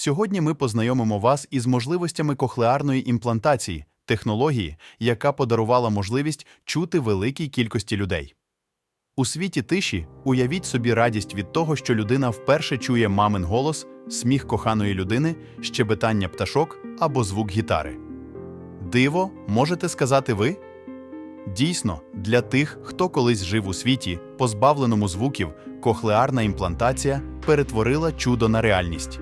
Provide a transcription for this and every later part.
Сьогодні ми познайомимо вас із можливостями кохлеарної імплантації, технології, яка подарувала можливість чути великій кількості людей. У світі тиші уявіть собі радість від того, що людина вперше чує мамин голос, сміх коханої людини, щебетання пташок або звук гітари. Диво, можете сказати ви? Дійсно, для тих, хто колись жив у світі, позбавленому звуків, кохлеарна імплантація перетворила чудо на реальність.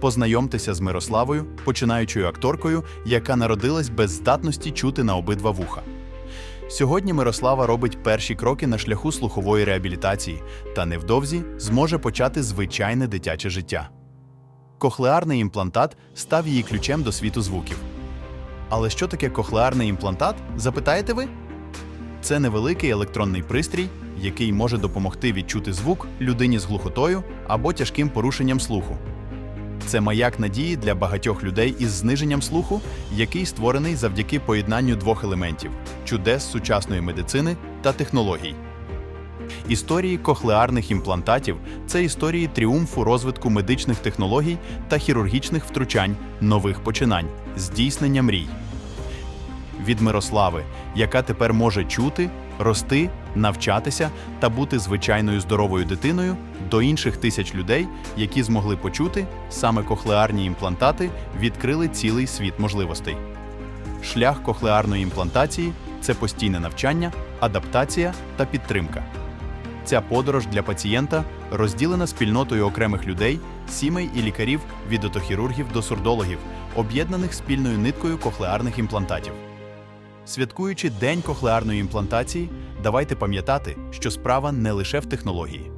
Познайомтеся з Мирославою, починаючою акторкою, яка народилась без здатності чути на обидва вуха. Сьогодні Мирослава робить перші кроки на шляху слухової реабілітації та невдовзі зможе почати звичайне дитяче життя. Кохлеарний імплантат став її ключем до світу звуків. Але що таке кохлеарний імплантат, запитаєте ви? Це невеликий електронний пристрій, який може допомогти відчути звук людині з глухотою або тяжким порушенням слуху. Це маяк надії для багатьох людей із зниженням слуху, який створений завдяки поєднанню двох елементів чудес сучасної медицини та технологій. Історії кохлеарних імплантатів це історії тріумфу розвитку медичних технологій та хірургічних втручань, нових починань, здійснення мрій. Від Мирослави, яка тепер може чути, рости, навчатися та бути звичайною здоровою дитиною, до інших тисяч людей, які змогли почути, саме кохлеарні імплантати відкрили цілий світ можливостей. Шлях кохлеарної імплантації це постійне навчання, адаптація та підтримка. Ця подорож для пацієнта розділена спільнотою окремих людей, сімей і лікарів від отохірургів до сурдологів, об'єднаних спільною ниткою кохлеарних імплантатів. Святкуючи День кохлеарної імплантації, давайте пам'ятати, що справа не лише в технології.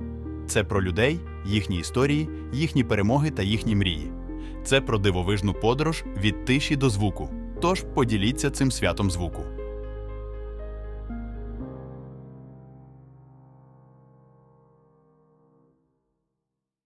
Це про людей, їхні історії, їхні перемоги та їхні мрії. Це про дивовижну подорож від тиші до звуку. Тож поділіться цим святом звуку.